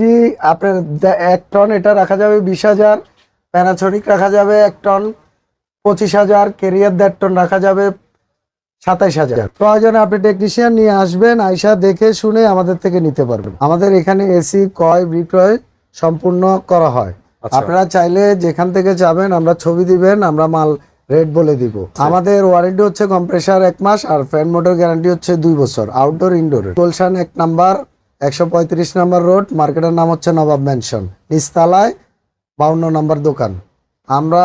LG আপনার এক ton এটা রাখা যাবে বিশ হাজার প্যানাসোনিক রাখা যাবে এক টন পঁচিশ হাজার কেরিয়ার দেড় টন রাখা যাবে সাতাইশ হাজার। প্রয়োজনে আপনি টেকনিশিয়ান নিয়ে আসবেন আইসা দেখে শুনে আমাদের থেকে নিতে পারবেন। আমাদের এখানে এসি ক্রয় বিক্রয় সম্পূর্ণ করা হয়। আচ্ছা। আপনারা চাইলে যেখান থেকে যাবেন আমরা ছবি দিবেন আমরা মাল রেট বলে দিব। আমাদের ওয়ারেন্টি হচ্ছে কম্প্রেসার এক মাস আর ফ্যান মোটর গ্যারান্টি হচ্ছে দুই বছর আউটডোর ইনডোর গুলশান এক নাম্বার একশো পঁয়ত্রিশ নাম্বার রোড, মার্কেটের নাম হচ্ছে নবাব ম্যানশন নিচতলায় বাউন্ন নাম্বার দোকান। আমরা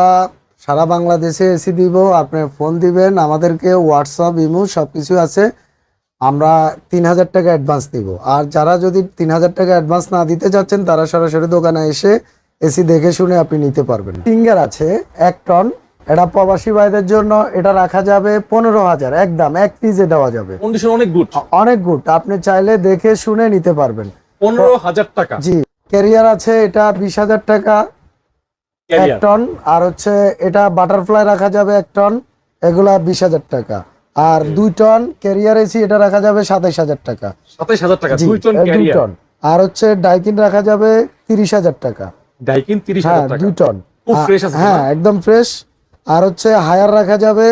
সারা বাংলাদেশে এসি দিব, আপনি ফোন দিবেন, আমাদেরকে হোয়াটসঅ্যাপ, ইমো সব কিছু আছে। আমরা তিন হাজার টাকা অ্যাডভান্স দিব। আর যারা যদি তিন হাজার টাকা অ্যাডভান্স না দিতে চাচ্ছেন তারা সরাসরি দোকানে এসে এসি দেখে শুনে আপনি নিতে পারবেন। ফিঙ্গার আছে, এক টন এটা প্রবাসী ভাইদের জন্য এটা রাখা যাবে পনেরো হাজার একদম এক পিসে দেওয়া যাবে। কন্ডিশন অনেক গুড অনেক গুড আপনি চাইলে দেখে শুনে নিতে পারবেন। পনেরো হাজার টাকা। জি ক্যারিয়ার আছে এটা বিশ হাজার টাকা। এক টন আর হচ্ছে এটা বাটারফ্লাই রাখা যাবে এক টন এগুলা বিশ হাজার টাকা। আর দুই টন ক্যারিয়ার এসি এটা রাখা যাবে সাতাইশ হাজার টাকা। সাতাইশ হাজার টাকা দুই টন আর হচ্ছে ডাইকিন রাখা যাবে তিরিশ হাজার টাকা। ডাইকিন তিরিশ হ্যাঁ হাজার টাকা। দুই টন হ্যাঁ একদম ফ্রেশ আর হচ্ছে হায়ার রাখা যাবে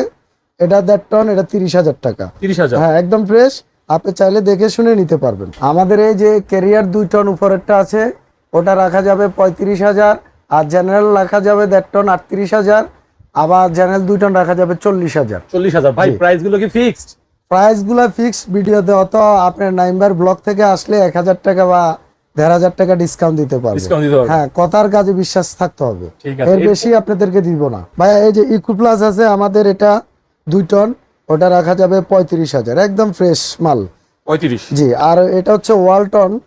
এটা দেড় টন এটা তিরিশ হাজার টাকা। তিরিশ হাজার? হ্যাঁ একদম ফ্রেশ আপনি চাইলে দেখে শুনে নিতে পারবেন। আমাদের এই যে ক্যারিয়ার দুই টন উপরেরটা আছে ওটা রাখা যাবে পঁয়ত্রিশ হাজার আর জেনারেল রাখা যাবে দেড় টন আটত্রিশ হাজার আবার জেনারেল দুই টন রাখা যাবে চল্লিশ হাজার। চল্লিশ হাজার। ভাই জি। প্রাইসগুলো কি ফিক্সড প্রাইসগুলা ফিক্স ভিডিওতে অত আপনার নাইম্বার ব্লক থেকে আসলে এক হাজার টাকা বা দেড় হাজার টাকা ডিসকাউন্ট দিতে পারবে। হ্যাঁ কথার কাজে বিশ্বাস থাকতে হবে। এর এর- বেশি আপনাদেরকে দিব না। ভাইয়া এই যে ইকো প্লাস আছে আমাদের এটা দুই টন ওটা রাখা যাবে পঁয়ত্রিশ হাজার। একদম ফ্রেশ মাল। পঁয়ত্রিশ। জি আর এটা হচ্ছে ওয়ালটন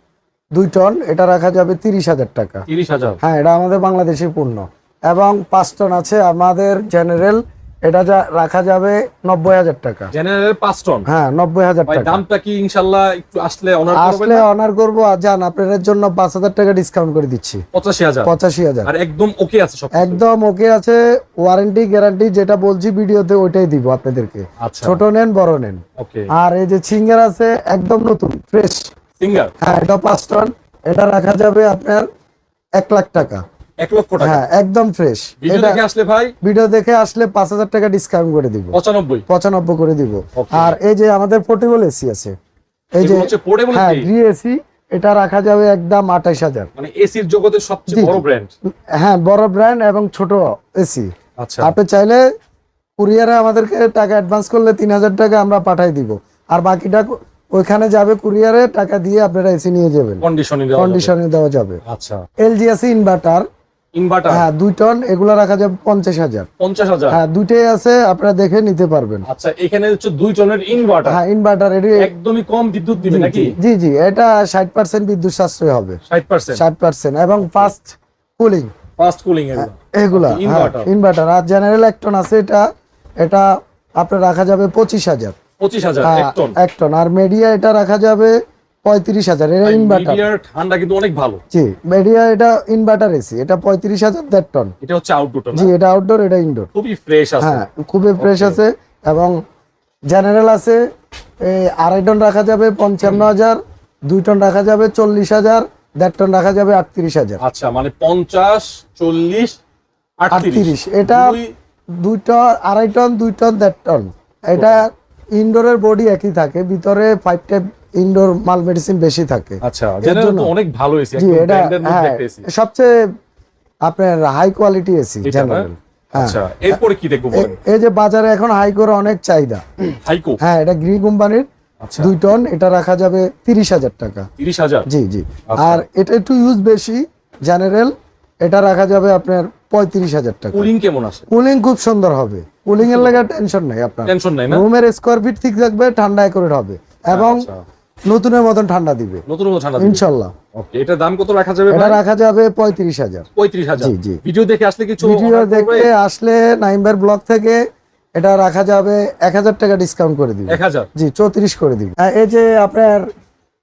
দুই টন এটা রাখা যাবে তিরিশ হাজার টাকা। তিরিশ হাজার। হ্যাঁ এটা আমাদের বাংলাদেশি পণ্য এবং পাঁচ টন আছে আমাদের জেনারেল এটা যা রাখা যাবে নব্বই হাজার টাকা। জেনারেল পাঁচ টন? হ্যাঁ নব্বই হাজার টাকা। দামটা কি ইনশাল্লাহ একটু আসলে অনার আসলে অনার করব। যান আপনাদের জন্য পাঁচ হাজার টাকা ডিসকাউন্ট করে দিচ্ছি। পঁচাশি হাজার? পঁচাশি হাজার। আর একদম ওকে আছে সব একদম ওকে আছে। ওয়ারেন্টি গ্যারান্টি যেটা বলছি ভিডিওতে ওইটাই দিব আপনাদেরকে। আচ্ছা। ছোট নেন বড় নেন। আর এই যে সিঙ্গার আছে একদম নতুন ফ্রেশ সিঙ্গার হ্যাঁ এটা পাঁচ টন। এটা রাখা যাবে আপনার এক লাখ টাকা। এক লক্ষ টাকা। হ্যাঁ একদম ফ্রেশ ভিডিও দেখে আসলে ভাই? ভিডিও দেখে আসলে পাঁচ হাজার টাকা ডিসকাউন্ট করে দিব। পঁচানব্বই। পঁচানব্বই করে দিব। আর এই যে আমাদের পোর্টেবল এসি আছে এই যে হ্যাঁ গ্রি এসি এটা রাখা যাবে একদম আঠাইশ হাজার। মানে এসির জগতের সবচেয়ে বড় ব্র্যান্ড হ্যাঁ বড় ব্র্যান্ড এবং ছোট এসি আচ্ছা। আপনি চাইলে কুরিয়ারে আমাদেরকে টাকা অ্যাডভান্স করলে তিন হাজার টাকা আমরা পাঠাই দিব। আর বাকিটা ওইখানে যাবে কুরিয়ারে টাকা দিয়ে আপনারা এসি নিয়ে যাবেন। কন্ডিশনে দেওয়া যাবে। আচ্ছা। এলজি আছে ইনভার্টার ইনভার্টার হ্যাঁ দুই টন এগুলো রাখা যাবে পঞ্চাশ হাজার। পঞ্চাশ হাজার? হ্যাঁ দুইটাই আছে আপনারা দেখে নিতে পারবেন। আচ্ছা এখানে হচ্ছে দুই টনের ইনভার্টার হ্যাঁ ইনভার্টার এটি একদমই কম বিদ্যুৎ দিবে নাকি? জি জি এটা ষাট পার্সেন্ট বিদ্যুৎ সাশ্রয় হবে। ষাট পার্সেন্ট ষাট পার্সেন্ট এবং ফাস্ট কুলিং ফাস্ট কুলিং এগুলা। Inverter. ইনভার্টার আর জেনারেল এক টন আছে এটা এটা আপনার রাখা যাবে পঁচিশ হাজার। পঁচিশ হাজার হ্যাঁ, এক টন আর মিডিয়া এটা রাখা যাবে পঁয়ত্রিশ হাজার এটা ইনভার্টার ঠান্ডা কিন্তু অনেক ভালো। জি মিডিয়া এটা ইনভার্টার এসি এটা পঁয়ত্রিশ হাজার দেড় টন এটা হচ্ছে আউটডোর জি এটা আউটডোর এটা ইনডোর খুবই ফ্রেশ আছে। হ্যাঁ খুবই ফ্রেশ আছে এবং জেনারেল আছে আড়াই টন রাখা যাবে পঞ্চান্ন হাজার দুই টন রাখা যাবে চল্লিশ হাজার দেড় টন রাখা যাবে আটত্রিশ হাজার। আচ্ছা মানে পঞ্চাশ চল্লিশ আটত্রিশ। এটা দুই টন আড়াই টন দুই টন দেড় টন এটা ইনডোরের বডি একই থাকে ভিতরে ফাইভ টাইপ ইনডোর মাল মেডিসিন বেশি থাকে। আচ্ছা জেনারেল অনেক ভালো এসি এটা হ্যাঁ সবচেয়ে আপনার হাই কোয়ালিটি এসি এটা জেনারেল আচ্ছা এরপরে কি দেখব এই যে বাজারে এখন হাই করে অনেক চাহিদা। হাইকো হ্যাঁ এটা গ্রি কোম্পানির আচ্ছা। দুই টন এটা রাখা যাবে তিরিশ হাজার টাকা। তিরিশ হাজার? জি জি। আচ্ছা। আর এটা একটু ইউজ বেশি জেনারেল এটা রাখা যাবে আপনার পঁয়ত্রিশ হাজার টাকা। কুলিং কেমন আছে? কুলিং খুব সুন্দর হবে। কুলিং এর লাগা টেনশন নাই আপনার। টেনশন নাই রুমের স্কোয়ার ফিট ঠিক থাকবে ঠান্ডা অ্যাকুরেট হবে। এবং আচ্ছা। নতুনের মতন ঠান্ডা দিবে। নতুন নতুন ঠান্ডা দিবে। ইনশাল্লাহ। ওকে এটার দাম কত রাখা যাবে এটা রাখা যাবে পঁয়ত্রিশ হাজার। পঁয়ত্রিশ হাজার। জি, জি। ভিডিও দেখে আসলে কিছু ভিডিও order করবে? দেখে আসলে নাইম্বার ব্লক থেকে এটা রাখা যাবে এক হাজার টাকা ডিসকাউন্ট করে দিবে। জি চৌত্রিশ করে দিবে। আর এই যে আপনার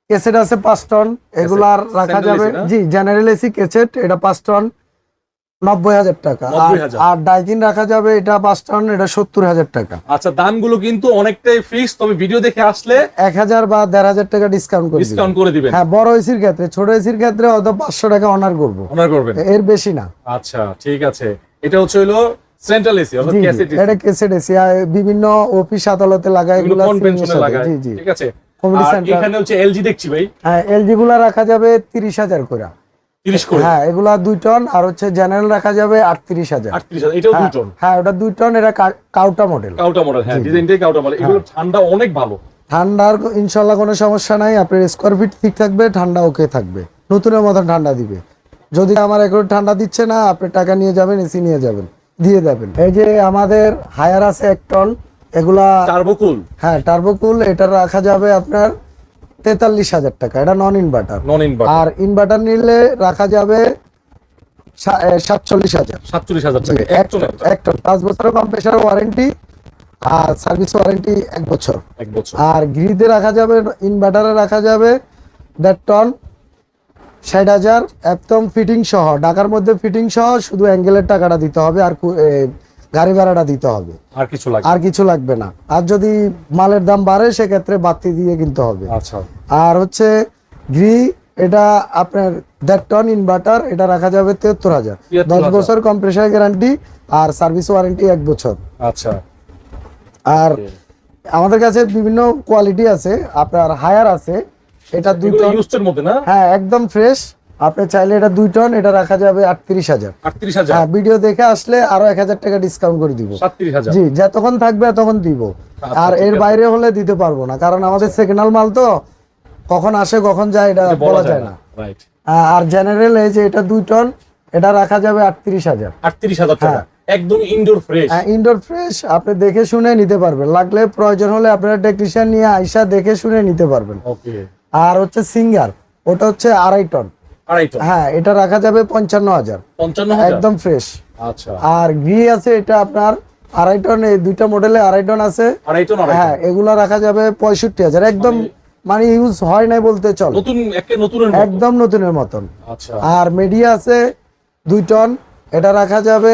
কেসেট আছে পাঁচ টন এগুলার রাখা Central যাবে না? জি জেনারেল এসি কেসেট এটা পাঁচ টন নব্বই হাজার টাকা। আর- ডাইকিন রাখা যাবে এটা পাঁচ টন এটা সত্তর হাজার টাকা। আচ্ছা দামগুলো কিন্তু অনেকটাই ফিক্স তবে ভিডিও দেখে আসলে এক হাজার বা দেড় হাজার টাকা ডিসকাউন্ট করে ডিসকাউন্ট করে দিবেন। হ্যাঁ বড় এসির ক্ষেত্রে ছোট এসির ক্ষেত্রে হয়তো পাঁচশো টাকা অনার করব। অনার করবেন। এর বেশি না। আচ্ছা ঠিক আছে। এটা হচ্ছে হলো সেন্ট্রাল এসি অর্থাৎ জি, জি, এটা কেসেট এসি বিভিন্ন অফিস আদালতে লাগায় এগুলো কনভেনশনে লাগায়। জি জি। ঠিক আছে। Community আর এখানে হচ্ছে এলজি দেখছি ভাই। হ্যাঁ এলজি গুলা রাখা যাবে তিরিশ হাজার করে 30 করে। হ্যাঁ এগুলা দুই টন আর হচ্ছে জেনারেল রাখা যাবে আটত্রিশ হাজার। এটাও দুই টন? হ্যাঁ ওটা দুই টন এটা কাউটা মডেল কাউটা মডেল হ্যাঁ ডিজাইনটাই কাউটা মডেল এগুলো ঠান্ডা অনেক ভালো। ঠান্ডার ইনশাল্লাহ কোনো সমস্যা নাই আপনার স্কোয়ার ফিট ঠিক থাকবে ঠান্ডা ওকে থাকবে। নতুনের মতন ঠান্ডা দিবে। যদি আমার এখন ঠান্ডা দিচ্ছে না আপনি টাকা নিয়ে যাবেন এসি নিয়ে যাবেন দিয়ে যাবেন এই যে আমাদের হায়ার আছে এক টন এগুলা টার্বোকুল হ্যাঁ টার্বোকুল এটা রাখা যাবে আপনার তেতাল্লিশ হাজার টাকা। এটা নন ইনভার্টার নন ইনভার্টার আর ইনভার্টার নিলে রাখা যাবে সা- এ, সাতচল্লিশ হাজার। টাকা। এক এক টন পাঁচ বছরের কম্প্রেসার ওয়ারেন্টি আর সার্ভিস ওয়ারেন্টি এক বছর। এক বছর। আর গ্রিতে রাখা যাবে ইনভার্টারে রাখা যাবে দেড় টন ষাট হাজার। একদম ফিটিং সহ ঢাকার মধ্যে ফিটিং সহ শুধু অ্যাঙ্গেলের টাকাটা দিতে হবে। আর গাড়ি ভাড়াটা দিতে হবে। আর কিছু লাগে আর কিছু লাগবে না। আর যদি মালের দাম বাড়ে সেক্ষেত্রে বাড়তি দিয়ে কিনতে হবে। আচ্ছা। আর হচ্ছে গ্রি এটা আপনার দেড় টন ইনভার্টার এটা রাখা যাবে তেহাত্তর হাজার। দশ বছর কম্প্রেসার গ্যারান্টি আর সার্ভিস ওয়ারেন্টি এক বছর। আচ্ছা। আর আমাদের কাছে বিভিন্ন কোয়ালিটি আছে আপনার হায়ার আছে এটা টন ইউজড মধ্যে না? হ্যাঁ একদম ফ্রেশ আপনি চাইলে এটা দুই টন এটা রাখা যাবে আটত্রিশ হাজার। 38000 হ্যাঁ ভিডিও দেখে আসলে আরও এক হাজার টাকা ডিসকাউন্ট করে দিব। জি যতক্ষণ থাকবে তখন দিব। আচ্ছা, আর এর বাইরে হলে দিতে পারব না কারণ আমাদের সেকেন্ডাল মাল তো কখন আসে কখন যায় এটা বলা যায় না। আর জেনারেল এই যে এটা দুই টন এটা রাখা যাবে আটত্রিশ হাজার। 38000 টাকা। হ্যাঁ। একদম ইনডোর ফ্রেশ ইনডোর ফ্রেশ আপনি দেখে শুনে নিতে পারবেন। লাগলে প্রয়োজন হলে আপনারা টেকনিশিয়ান নিয়ে আইসা দেখে শুনে নিতে পারবেন। আর হচ্ছে সিঙ্গার ওটা হচ্ছে আড়াই টন। হ্যাঁ এটা রাখা যাবে পঞ্চান্ন হাজার। একদম ফ্রেশ আচ্ছা। আর ঘি আছে এটা আপনার আড়াই টন এই দুইটা মডেলে আড়াই টন আছে। হ্যাঁ এগুলা রাখা যাবে পঁয়ষট্টি হাজার। একদম মানে ইউজ হয় নাই বলতে চল। একদম নতুনের মতন। আচ্ছা। আর মিডিয়া আছে দুই টন এটা রাখা যাবে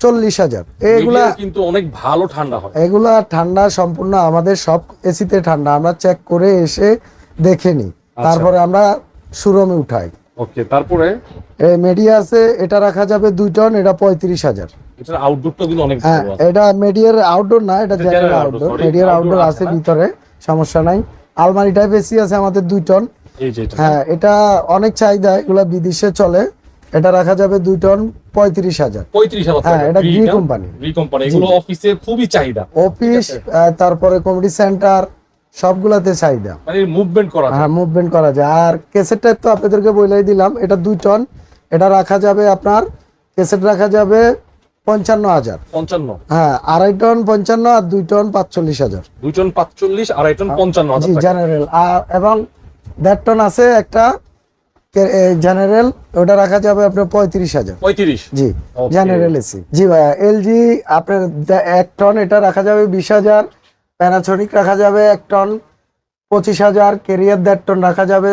চল্লিশ হাজার। এগুলা এগুলা কিন্তু অনেক ভালো ঠান্ডা হয়। এগুলা ঠান্ডা সম্পূর্ণ আমাদের সব এসিতে ঠান্ডা। আমরা চেক করে এসে দেখে নিই। আচ্ছা। তারপরে আমরা সুরমে উঠাই। ওকে তারপরে? এই মিডিয়া আছে এটা রাখা যাবে দুই টন এটা পঁয়ত্রিশ হাজার। এটার আউটডোরটা কিন্তু অনেক হ্যাঁ এটা মিডিয়ার আউটডোর না এটা জেনারেল আউটডোর মিডিয়ার আউটডোর আছে ভিতরে সমস্যা নাই। আলমারি টাইপ এসি আছে আমাদের দুই টন হ্যাঁ এটা অনেক চাহিদা এগুলা বিদেশে চলে। এটা রাখা যাবে দুই টন পঁয়ত্রিশ হাজার। পঁয়ত্রিশ হাজার হ্যাঁ, এটা Gree Gree না? company। Gree company এগুলো অফিসে খুবই চাহিদা। অফিস তারপরে কমিটি সেন্টার সবগুলাতে চাহিদা। মানে মুভমেন্ট করা হ্যাঁ মুভমেন্ট করা যায়। আর কেসেট টাইপ তো আপনাদেরকে বলেই দিলাম এটা দুই টন এটা রাখা যাবে আপনার কেসেট রাখা যাবে পঞ্চান্ন হাজার। পঞ্চান্ন। হ্যাঁ আড়াই টন পঞ্চান্ন আর দুই টন পাঁচচল্লিশ হাজার। দুই টন পাঁচচল্লিশ আড়াই টন পঞ্চান্ন হাজার জি। জেনারেল এবং দেড় টন আছে একটা জেনারেল ওটা রাখা যাবে আপনার পঁয়ত্রিশ হাজার। পঁয়ত্রিশ। জি জেনারেল এসি। জি ভাইয়া এলজি আপনার এক টন এটা রাখা যাবে বিশ হাজার। প্যানাসোনিক রাখা যাবে এক টন পঁচিশ হাজার কেরিয়ার দেড় টন রাখা যাবে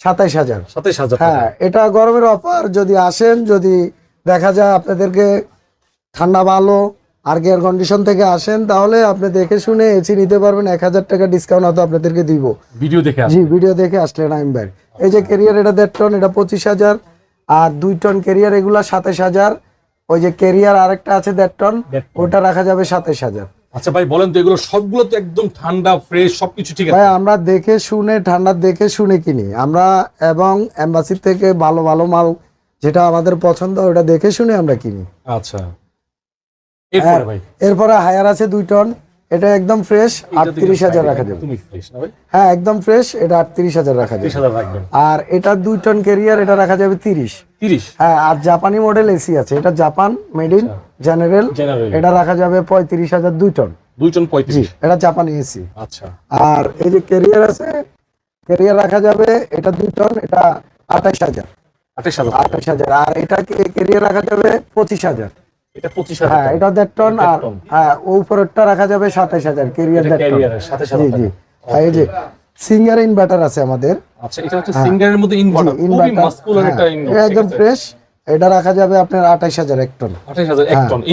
সাতাইশ হাজার। সাতাইশ হাজার হ্যাঁ এটা গরমের অফার যদি আসেন যদি দেখা যায় আপনাদেরকে ঠান্ডা ভালো আর এয়ার কন্ডিশন থেকে আসেন তাহলে আপনি দেখে শুনে এসি নিতে পারবেন এক হাজার টাকা ডিসকাউন্ট হয়তো আপনাদেরকে দিব। ভিডিও দেখে জি ভিডিও দেখে আসলেন আইম ভাই। এই যে কেরিয়ার এটা দেড় টন এটা পঁচিশ হাজার আর দুই টন কেরিয়ার এগুলা সাতাশ হাজার। ওই যে কেরিয়ার আরেকটা আছে দেড় টন। ওটা রাখা যাবে সাতাশ হাজার। আচ্ছা ভাই বলেন তো এগুলো সবগুলো তো একদম ঠান্ডা ফ্রেশ সবকিছু ঠিক আছে। ভাই আমরা দেখে শুনে ঠান্ডা দেখে শুনে কিনি। আমরা এবং এম্বাসি থেকে ভালো ভালো মাল যেটা আমাদের পছন্দ ওটা দেখে শুনে আমরা কিনি। আচ্ছা। এরপরে হ্যাঁ, ভাই? এরপরে হায়ার আছে দুই টন এটা একদম ফ্রেশ আটত্রিশ হাজার রাখা যাবে। হ্যাঁ একদম ফ্রেশ এটা আটত্রিশ হাজার রাখা যাবে। আর এটা দুই টন কেরিয়ার এটা রাখা যাবে তিরিশ। তিরিশ? হ্যাঁ আর জাপানি মডেল এসি আছে। এটা জাপান মেড ইন জেনারেল এটা রাখা যাবে পঁয়ত্রিশ হাজার দুই টন দুই টন পঁয়ত্রিশ। এটা জাপানি এসি আচ্ছা। আর এই যে কেরিয়ার আছে কেরিয়ার রাখা যাবে এটা দুই টন এটা আঠাশ হাজার। আঠাশ হাজার। আঠাশ হাজার। আর এটা কেরিয়ার রাখা যাবে পঁচিশ হাজার। এটা হ্যাঁ এটা দেড় টন আর হ্যাঁ উপরেরটা রাখা যাবে দেড় টন। জি জি। এই যে সিঙ্গার ইনভার্টার আছে আমাদের। আচ্ছা এটা হচ্ছে সিঙ্গারের মধ্যে ইনভার্টার খুবই ইনভার্টার একটা হ্যাঁ, ইনভার্টার একদম ফ্রেশ এটা রাখা যাবে আপনার আঠাইশ হাজার এক টন।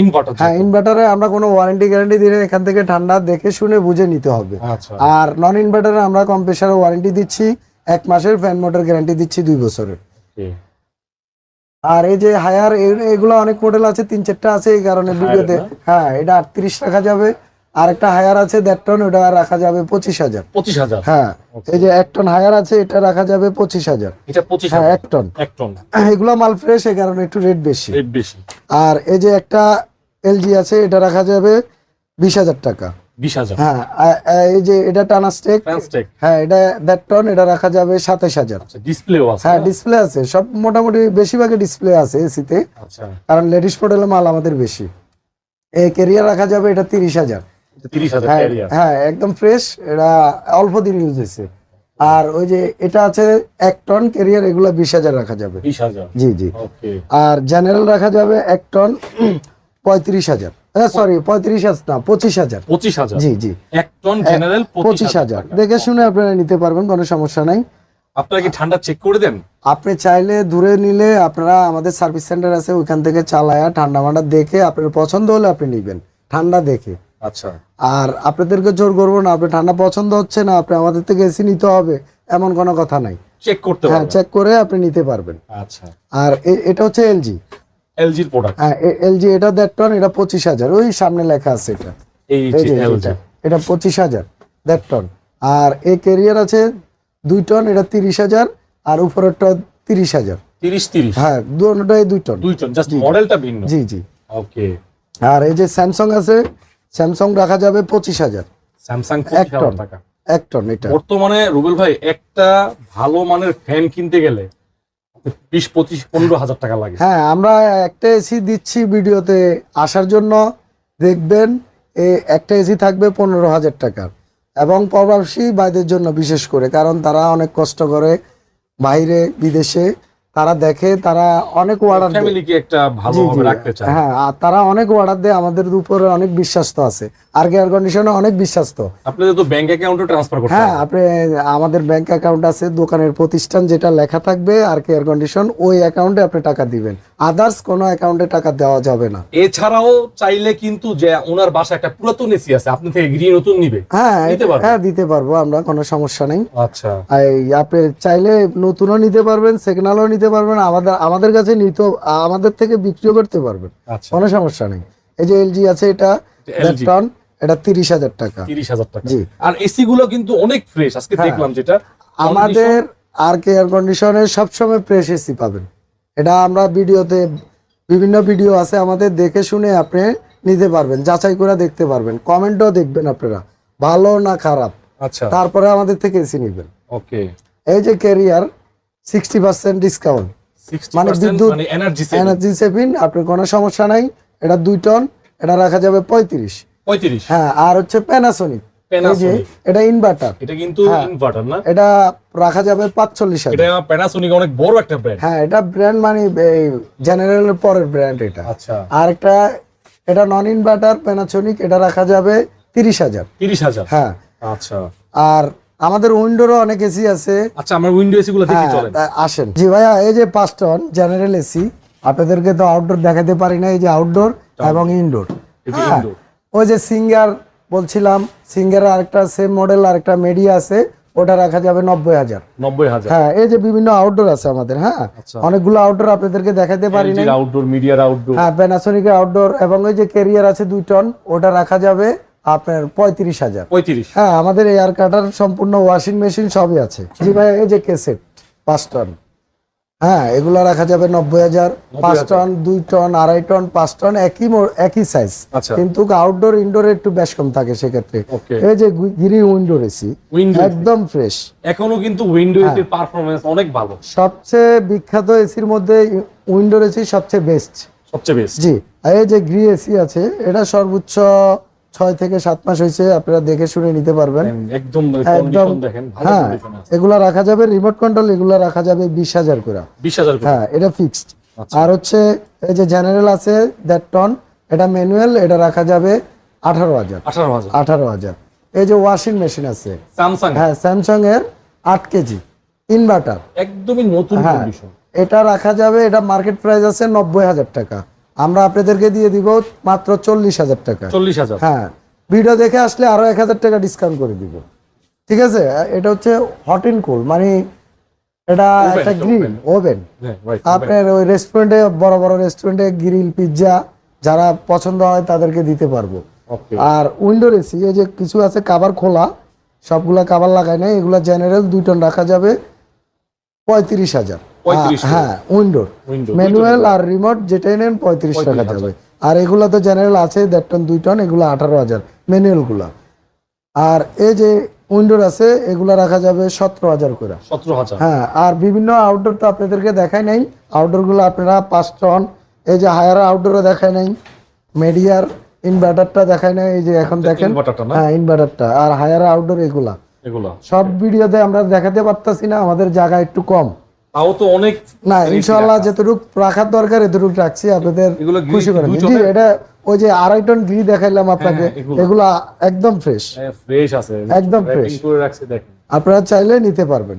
ইনভার্টার হ্যাঁ। ইনভার্টারে আমরা কোনো ওয়ারেন্টি গ্যারান্টি দিলে এখান থেকে ঠান্ডা দেখে শুনে বুঝে নিতে হবে। আচ্ছা। আর নন ইনভার্টারে আমরা কম্প্রেসারের ওয়ারেন্টি দিচ্ছি। এক মাসের ফ্যান মোটর গ্যারান্টি দিচ্ছি দুই বছরের. আর এই যে হায়ার এগুলো অনেক মডেল আছে তিন চারটা আছে এই কারণে ভিডিওতে হ্যাঁ এটা আটত্রিশ রাখা যাবে। আর একটা হায়ার আছে দেড় টন ওটা রাখা যাবে পঁচিশ হাজার। পঁচিশ হাজার? হ্যাঁ এই যে এক টন হায়ার আছে এটা রাখা যাবে পঁচিশ হাজার। এটা পঁচিশ হ্যাঁ এক টন এক টন এগুলো মাল ফ্রেশ এই কারণে একটু রেট বেশি। রেট বেশি। আর এই যে একটা এলজি আছে এটা রাখা যাবে বিশ হাজার টাকা। হ্যাঁ এই যে এটা টানাস্টেক ট্রান্সটেক হ্যাঁ এটা টন এটা রাখা যাবে আচ্ছা ডিসপ্লেও আছে। হ্যাঁ ডিসপ্লে আছে। সব মোটামুটি বেশিরভাগই ডিসপ্লে আছে এসিতে আচ্ছা। কারণ লেডিস মডেলের মাল আমাদের বেশি। এই রাখা যাবে এটা হ্যাঁ ক্যারিয়ার হ্যাঁ একদম ফ্রেশ এটা অল্প দিন ইউজ হয়েছে। আর ওই যে এটা আছে এক টন কেরিয়ার এগুলো বিশ হাজার রাখা যাবে। বিশ হাজার। জি জি। আর জেনারেল রাখা যাবে এক টন পঁয়ত্রিশ হাজার। সরি পঁয়ত্রিশ হাজার না পঁচিশ হাজার। পঁচিশ হাজার? জি জি। এক টন জেনারেল পঁচিশ হাজার দেখে শুনে আপনারা নিতে পারবেন কোনো সমস্যা নাই। আপনারা কি ঠান্ডা চেক করে দেন? আপনি চাইলে দূরে নিলে আপনারা আমাদের সার্ভিস সেন্টার আছে ওইখান থেকে চালায়া ঠান্ডা মান্ডা দেখে আপনার পছন্দ হলে আপনি নিবেন ঠান্ডা দেখে। আচ্ছা। আর আপনাদেরকে জোর করব না আপনি ঠান্ডা পছন্দ হচ্ছে না আপনি আমাদের থেকে এসি নিতে হবে এমন কোনো কথা নাই। চেক করতে হ্যাঁ চেক করে আপনি নিতে পারবেন। আচ্ছা। আর এটা হচ্ছে এলজি এলজির প্রোডাক্ট হ্যাঁ এলজি এটা দেড় টন এটা পঁচিশ হাজার। ওই সামনে লেখা আছে এটা। এই যে এটা পঁচিশ হাজার দেড় টন। আর এই কেরিয়ার আছে দুই টন এটা তিরিশ হাজার আর উপরেরটা তিরিশ হাজার। তিরিশ তিরিশ? হ্যাঁ দুটাই দুই টন। দুই টন জাস্ট মডেলটা ভিন্ন। জি জি। ওকে আর এই যে স্যামসাং আছে স্যামসাং রাখা যাবে পঁচিশ হাজার। স্যামসাং এক টন। টাকা। এক টন এটা। বর্তমানে রুবেল ভাই একটা ভালো মানের ফ্যান কিনতে গেলে বিশ, পঁচিশ, পনেরো হাজার টাকা লাগে। হ্যাঁ আমরা একটা এসি দিচ্ছি ভিডিওতে, আসার জন্য দেখবেন একটা এসি থাকবে পনেরো হাজার টাকার। এবং প্রবাসী ভাইদের জন্য বিশেষ করে, কারণ তারা অনেক কষ্ট করে বাইরে, বিদেশে তারা দেখে তারা অনেক অর্ডার দেয়। ফ্যামিলিকে একটা ভালোভাবে রাখতে চায়। হ্যাঁ আর তারা অনেক অর্ডার দেয় আমাদের উপরে অনেক বিশ্বাস্ত আছে। আর এয়ার কন্ডিশনে অনেক বিশ্বাস্ত। আপনাদের তো ব্যাংক অ্যাকাউন্টে ট্রান্সফার করতে হ্যাঁ আপনি আমাদের ব্যাংক অ্যাকাউন্ট আছে দোকানের প্রতিষ্ঠান যেটা লেখা থাকবে আর এয়ার কন্ডিশন ওই অ্যাকাউন্টে আপনি টাকা দিবেন। আদার্স কোনো অ্যাকাউন্টে টাকা দেওয়া যাবে না। এছাড়াও চাইলে কিন্তু যে ওনার বাসা একটা পুরাতন এসি আছে আপনি থেকে গৃহ নতুন নিবে। হ্যাঁ? হ্যাঁ দিতে পারব আমরা কোনো সমস্যা নেই। আচ্ছা। আপনি চাইলে নতুনও নিতে পারবেন সেকেন্ডালও নিতে পারবেন আমাদের আমাদের কাছে নিতে আমাদের থেকে বিক্রিও করতে পারবেন। আচ্ছা। কোনো সমস্যা নেই। এই যে এলজি আছে এটা টন এটা তিরিশ হাজার টাকা। তিরিশ হাজার টাকা। জি। আর এসি গুলো কিন্তু অনেক ফ্রেশ আজকে হ্যাঁ। দেখলাম যেটা। আমাদের আর কে এয়ার কন্ডিশনে সবসময় প্রেস এসি পাবেন। এটা আমরা ভিডিওতে বিভিন্ন ভিডিও আছে আমাদের দেখে শুনে আপনি নিতে পারবেন যাচাই করে দেখতে পারবেন। কমেন্টও দেখবেন আপনারা। ভালো না খারাপ? আচ্ছা। তারপরে আমাদের থেকে এসি নেবেন। ওকে এই যে ক্যারিয়ার সিক্সটি পার্সেন্ট ডিসকাউন্ট মানে বিদ্যুৎ মানে এনার্জি এনার্জি সেভিং আপনার কোনো সমস্যা নাই। এটা দুই টন এটা রাখা যাবে পঁয়ত্রিশ। পঁয়ত্রিশ। হ্যাঁ আর হচ্ছে প্যানাসোনিক। এটা ইনভার্টার এটা কিন্তু হ্যাঁ। ইনভার্টার না? এটা রাখা যাবে পাঁচচল্লিশ হাজার। এটা প্যানাসোনিক অনেক বড় একটা ব্র্যান্ড হ্যাঁ এটা ব্র্যান্ড মানে জেনারেলের পরের ব্র্যান্ড এটা। আচ্ছা। আর একটা এটা নন ইনভার্টার প্যানাসোনিক এটা রাখা যাবে তিরিশ হাজার। তিরিশ হাজার। হ্যাঁ। আচ্ছা। আর আমাদের উইন্ডোরও অনেক এসি আছে। আচ্ছা আমার উইন্ডো এসি গুলো দেখি হ্যাঁ, চলেন। আসেন। জি ভাইয়া এই যে পাঁচ টন জেনারেল এসি আপনাদেরকে তো আউটডোর দেখাতে পারি না এই যে আউটডোর এবং ইনডোর হ্যাঁ। ওই যে সিঙ্গার বলছিলাম সিঙ্গার আরেকটা সেম মডেল আরেকটা মেডিয়া আছে ওটা রাখা যাবে নব্বই হাজার। নব্বই হাজার। হ্যাঁ এই যে বিভিন্ন আউটডোর আছে আমাদের হ্যাঁ। আচ্ছা। অনেকগুলো আউটডোর আপনাদেরকে দেখাতে পারি না আউটডোর মিডিয়ার আউটডোর হ্যাঁ প্যানাসোনিকের আউটডোর এবং ওই যে ক্যারিয়ার আছে দুই টন ওটা রাখা যাবে আপনার পঁয়ত্রিশ হাজার। পঁয়ত্রিশ। হ্যাঁ আমাদের এয়ার কাটার সম্পূর্ণ ওয়াশিং মেশিন সবই আছে। জি ভাই এই যে কেসেট পাঁচ টন হ্যাঁ এগুলো রাখা যাবে নব্বই হাজার। পাঁচ টন দুই টন আড়াই টন পাঁচ টন একই একই সাইজ আচ্ছা। কিন্তু আউটডোর ইনডোর একটু বেশ কম থাকে সেক্ষেত্রে। এই যে গিরি উইন্ডোর এসি উইন্ডো একদম ফ্রেশ এখনও কিন্তু উইন্ডো। এসির পারফরমেন্স অনেক ভালো। সবচেয়ে বিখ্যাত এসির মধ্যে উইন্ডোর এসি সবচেয়ে বেস্ট সবচেয়ে বেস্ট জি এই যে গ্রি এসি আছে এটা সর্বোচ্চ ছয় থেকে সাত মাস হয়েছে আপনারা দেখে শুনে নিতে পারবেন। একদম হ্যাঁ এগুলা রাখা যাবে রিমোট কন্ট্রোল এগুলা রাখা যাবে বিশ হাজার করে। বিশ হাজার হ্যাঁ এটা ফিক্সড আচ্ছা। আর হচ্ছে এই যে জেনারেল আছে দেড় টন এটা ম্যানুয়াল এটা রাখা যাবে আঠারো হাজার। আঠারো হাজার। এই যে ওয়াশিং মেশিন আছে। স্যামসাং হ্যাঁ স্যামসাং এর আট কেজি ইনভার্টার একদমই নতুন হ্যাঁ এটা রাখা যাবে এটা মার্কেট প্রাইস আছে নব্বই হাজার টাকা। আমরা আপনাদেরকে দিয়ে দিব মাত্র চল্লিশ হাজার টাকা। চল্লিশ হাজার। হ্যাঁ ভিডিও দেখে আসলে আরও এক হাজার টাকা ডিসকাউন্ট করে দিব। ঠিক আছে? এটা হচ্ছে হট ইন কুল মানে এটা একটা গ্রিল ওভেন হ্যাঁ, আপনার ওই রেস্টুরেন্টে বড় বড় রেস্টুরেন্টে গ্রিল পিৎজা যারা পছন্দ হয় তাদেরকে দিতে পারব। আর উইন্ডোর এসি এই যে কিছু আছে কাভার খোলা সবগুলা কাভার লাগায় নাই এগুলা জেনারেল দুই টন রাখা যাবে পঁয়ত্রিশ হাজার। 35 হ্যাঁ উইন্ডোর ম্যানুয়াল আর রিমোট যেটাই নেন পঁয়ত্রিশ টাকা 35,000 যাবে। আর এগুলা তো জেনারেল আছে দেড় টন দুই টন এগুলো আঠারো হাজার ম্যানুয়ালগুলা। আর এই যে উইন্ডোর আছে এগুলা রাখা যাবে সতেরো হাজার করে। সতেরো হাজার। হ্যাঁ আর বিভিন্ন আউটডোর তো আপনাদেরকে দেখাই নাই। আউটডোরগুলো আপনারা পাঁচ টন এই যে হায়ার আউটডোরে দেখাই নাই। মেডিয়ার ইনভার্টারটা দেখাই নাই এই যে এখন দেখেন। হ্যাঁ ইনভার্টারটা আর হায়ার আউটডোর এগুলা। এগুলা সব ভিডিওতে আমরা দেখাতে পারতাছি না আমাদের জায়গা একটু কম। তাও তো অনেক না ইনশাল্লাহ যতটুকু রাখার দরকার এতটুকু রাখছি আপনাদের খুশি করে এটা ওই যে আড়াই টন ঘি দেখাইলাম আপনাকে হ্যাঁ, এগুলো। এগুলা একদম ফ্রেশ ফ্রেশ আছে। একদম ফ্রেশ করে রাখছি দেখেন। আপনারা চাইলে নিতে পারবেন।